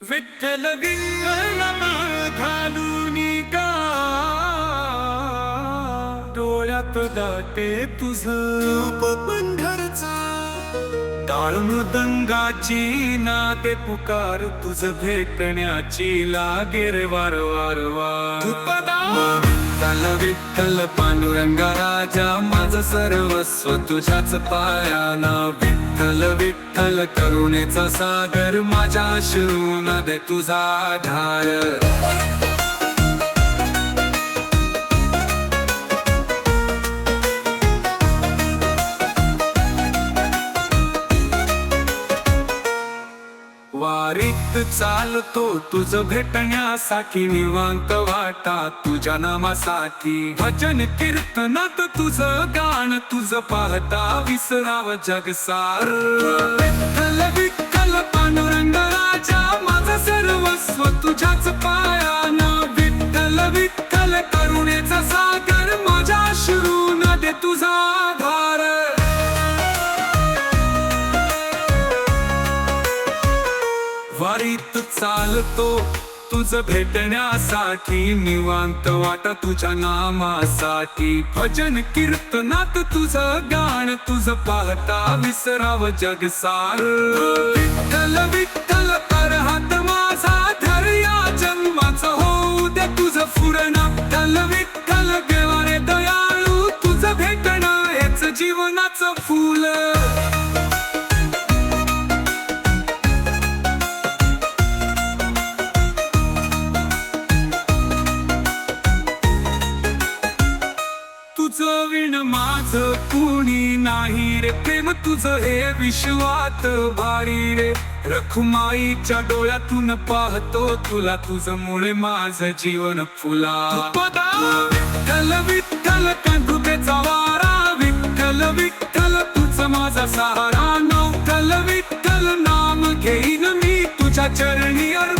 विठ्ठल विठ्ठल घालून का डोळ्यात दाटे तुझ पंढरचा टाळ मृदंगाची नाते पुकार तुझ भेटण्याची लागेर वार वार वार विठ्ठल विठ्ठल पांडुरंगा राजा माझं सर्वस्व तुझ्याच पायाना विठ्ठल विठ्ठल करुणेचा सागर माझ्या शिरून दे तुझा आधार वारीत चालतो तुझ भेटण्यासाठी निवांत वाटा तुझ्या नामासाठी. भजन कीर्तनात तुझ गाण तुझ पाहता विसराव जगसार. विठ्ठल पांडुरंग राजा माझं सर्वस्व तुझ्याच पायान. विठ्ठल विठ्ठल करुणेचा सागर माझ्या श्रून दे तुझा वारीत चालतो. तुझ भेटण्यासाठी निवांत वाटा तुझ्या नामासाठी. भजन कीर्तनात तुझ गाण तुझ पाहता विसराव जग सार. विठ्ठल विठ्ठल कर हात माझा धर या जन्माचा होऊ दे तुझ फुरण विठ्ठल विठ्ठल गेवारे दयाळू तुझ भेटणं हेच जीवनाचं फुल. माझ कुणी नाही रे प्रेम तुझं हे विश्वात भारी रे. रखुमाईच्या डोळ्यातून पाहतो तुला तुझं मुळे माझं जीवन फुला. विठ्ठल विठ्ठल कंदुकेचा वारा. विठ्ठल विठ्ठल तुझं माझा सहारा. नवठल विठ्ठल नाम घेईन मी तुझ्या चरणी अर्पण.